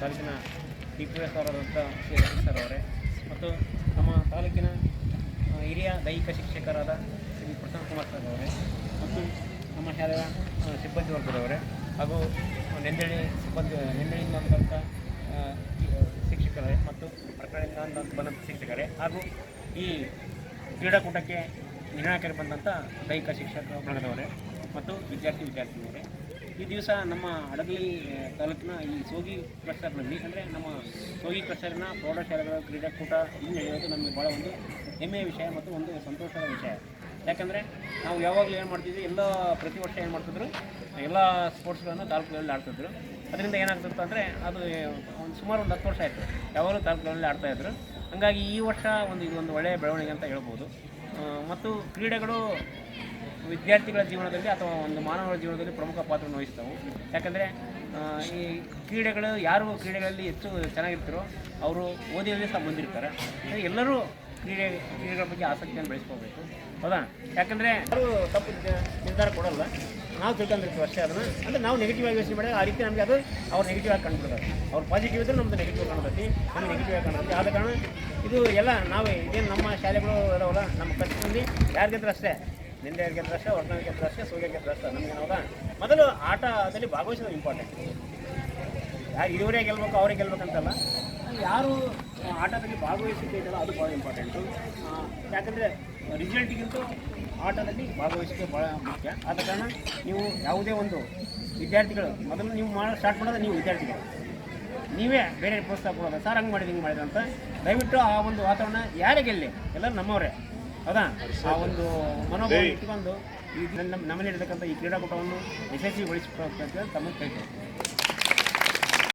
ತಾಲೂಕಿನ D P S ಅವರಾದಂಥ Shri sir ಅವರೇ. ಮತ್ತು ನಮ್ಮ ತಾಲೂಕಿನ ಹಿರಿಯ ದೈಹಿಕ ಶಿಕ್ಷಕರಾದ ಶ್ರೀ ಪ್ರಸನ್ನ ಕುಮಾರ್ ಸರ್ ಅವರೇ ಮತ್ತು ನಮ್ಮ ಶಾಲೆಯ ಸಿಬ್ಬಂದಿ ವರ್ಗದವರೇ. ಹಾಗೂ ನೆಂದಳಿ ಸಿಬ್ಬಂದಿ ನೆಂದಳಿಯಿಂದ ಬಂದಂಥ ಶಿಕ್ಷಕರೇ ಮತ್ತು ಪ್ರಕರಣದಿಂದ ಬಂದಂಥ ಶಿಕ್ಷಕರೇ. ಹಾಗೂ ಈ ಕ್ರೀಡಾಕೂಟಕ್ಕೆ ನಿರ್ಣಾಯಕರಿಗೆ ಬಂದಂಥ ದೈಹಿಕ ಶಿಕ್ಷಕ ವರ್ಗದವರೇ ಮತ್ತು ವಿದ್ಯಾರ್ಥಿ ವಿದ್ಯಾರ್ಥಿನಿಯರೇ. ಈ ದಿವಸ ನಮ್ಮ ಹಡಗಲಿ ತಾಲೂಕಿನ ಈ ಸೋಗಿ ಕ್ಲಸ್ಟರ್ನಲ್ಲಿ ಅಂದರೆ ನಮ್ಮ ಸೋಗಿ ಕ್ಲಸ್ಟರ್ನ ಪ್ರೌಢಶಾಲೆಗಳ ಕ್ರೀಡಾಕೂಟ ಇನ್ನು ಹೇಳೋದು ನಮಗೆ ಭಾಳ ಒಂದು ಹೆಮ್ಮೆಯ ವಿಷಯ ಮತ್ತು ಒಂದು ಸಂತೋಷದ ವಿಷಯ. ಯಾಕಂದರೆ ನಾವು ಯಾವಾಗಲೂ ಏನು ಮಾಡ್ತಿದ್ವಿ, ಎಲ್ಲ ಪ್ರತಿ ವರ್ಷ ಏನು ಮಾಡ್ತಿದ್ರು, ಎಲ್ಲ ಸ್ಪೋರ್ಟ್ಸ್ಗಳನ್ನು ತಾಲೂಕುಗಳಲ್ಲಿ ಆಡ್ತಿದ್ರು. ಅದರಿಂದ ಏನಾಗ್ತಿತ್ತು ಅಂದರೆ ಅದು ಒಂದು ಸುಮಾರು ಒಂದು ಹತ್ತು ವರ್ಷ ಆಯಿತು. ಯಾವಾಗಲೂ ತಾಲೂಕುಗಳಲ್ಲಿ ಆಡ್ತಾಯಿದ್ರು ಹಾಗಾಗಿ ಈ ವರ್ಷ ಒಂದು ಇದೊಂದು ಒಳ್ಳೆಯ ಬೆಳವಣಿಗೆ ಅಂತ ಹೇಳ್ಬೋದು. ಮತ್ತು ಕ್ರೀಡೆಗಳು ವಿದ್ಯಾರ್ಥಿಗಳ ಜೀವನದಲ್ಲಿ ಅಥವಾ ಒಂದು ಮಾನವರ ಜೀವನದಲ್ಲಿ ಪ್ರಮುಖ ಪಾತ್ರವನ್ನು ವಹಿಸ್ತವೆ. ಯಾಕಂದರೆ ಈ ಕ್ರೀಡೆಗಳು ಯಾರು ಕ್ರೀಡೆಗಳಲ್ಲಿ ಹೆಚ್ಚು ಚೆನ್ನಾಗಿರ್ತಾರೋ ಅವರು ಓದಿನಲ್ಲಿ ಸಹ ಬಂದಿರ್ತಾರೆ. ಎಲ್ಲರೂ ಕ್ರೀಡೆ, ಕ್ರೀಡೆಗಳ ಬಗ್ಗೆ ಆಸಕ್ತಿಯನ್ನು ಬೆಳೆಸ್ಕೋಬೇಕು ಹೌದಾ? ಯಾಕಂದರೆ, ಯಾರು ತಪ್ಪು ನಿರ್ಧಾರ ಕೊಡಲ್ಲ. ನಾವು ತಿಳ್ಕೊಂಡಿರ್ತೀವಿ ಅಷ್ಟೇ ಅದನ್ನು. ಅಂದರೆ ನಾವು ನೆಗೆಟಿವ್ ಆಗಿ ಯೋಚನೆ ಮಾಡಿದಾಗ ಆ ರೀತಿ ನಮಗೆ ಅದು ಅವ್ರು ನೆಗೆಟಿವ್ ಆಗಿ ಕಂಡುಬಿಡ್ತಾರೆ ಅವ್ರು ಪಾಸಿಟಿವ್ ಇದ್ದರೆ ನಮ್ಮದು ನೆಗೆಟಿವ್ ಕಾಣ್ತೈತಿ. ನಮ್ಗೆ ನೆಗೆಟಿವ್ ಆಗಿ ಕಾಣ್ತೈತಿ. ಆದ ಕಾರಣ ಇದು ಎಲ್ಲ ನಾವೇ, ಇದೇನು ನಮ್ಮ ಶಾಲೆಗಳು ಇದಾವಲ್ಲ, ನಮ್ಮ ಕಷ್ಟದಲ್ಲಿ ಯಾರಿಗಿದ್ರೆ ಅಷ್ಟೇ. ನಿಂದೆ ಗೆದ್ದ ರಾಷ್ಟ್ರ ಅಷ್ಟೇ ಗೆದ್ದ ರಾಷ್ಟ್ರ, ಸೂರ್ಯ ಗೆದ್ದ ಅಷ್ಟೇ ನಮಗೆ ಹೌದಾ ಮೊದಲು ಆಟದಲ್ಲಿ ಭಾಗವಹಿಸೋದು ಇಂಪಾರ್ಟೆಂಟ್ ಯಾರು ಇವರೇ ಗೆಲ್ಬೇಕು, ಅವರೇ ಗೆಲ್ಬೇಕಂತಲ್ಲ. ಯಾರು ಆಟದಲ್ಲಿ ಭಾಗವಹಿಸಿದ್ದಲ್ಲ ಅದು ಭಾಳ ಇಂಪಾರ್ಟೆಂಟು ಯಾಕಂದರೆ ರಿಸಲ್ಟಿಗಿಂತ ಆಟದಲ್ಲಿ ಭಾಗವಹಿಸಿಕೆ ಭಾಳ ಮುಖ್ಯ. ಆದ ಕಾರಣ ನೀವು ಯಾವುದೇ ಒಂದು ವಿದ್ಯಾರ್ಥಿಗಳು, ಮೊದಲು ನೀವು ಮಾಡೋ ಸ್ಟಾರ್ಟ್ ಮಾಡೋದು ನೀವು ವಿದ್ಯಾರ್ಥಿಗಳು. ನೀವೇ ಬೇರೆ ಪ್ರೋತ್ಸಾಹ ಕೊಡೋದು. ಸರ್, ಹಂಗೆ ಮಾಡಿದ, ಹಿಂಗೆ ಮಾಡಿದ ಅಂತ ದಯವಿಟ್ಟು ಆ ಒಂದು ವಾತಾವರಣ ಯಾರೇ ಗೆಲ್ಲಿ, ಎಲ್ಲರೂ ನಮ್ಮವರೇ. ಹೌದಾ ಆ ಒಂದು ಮನೋಭಾವ ಇಟ್ಕೊಂಡು ನಮ್ಮ ನಮ್ಮಲ್ಲಿ ಇರತಕ್ಕಂಥ ಈ ಕ್ರೀಡಾಕೂಟವನ್ನು ಯಶಸ್ವಿಗೊಳಿಸಬೇಕು ಅಂತ ತಮಗೆ ಕೈ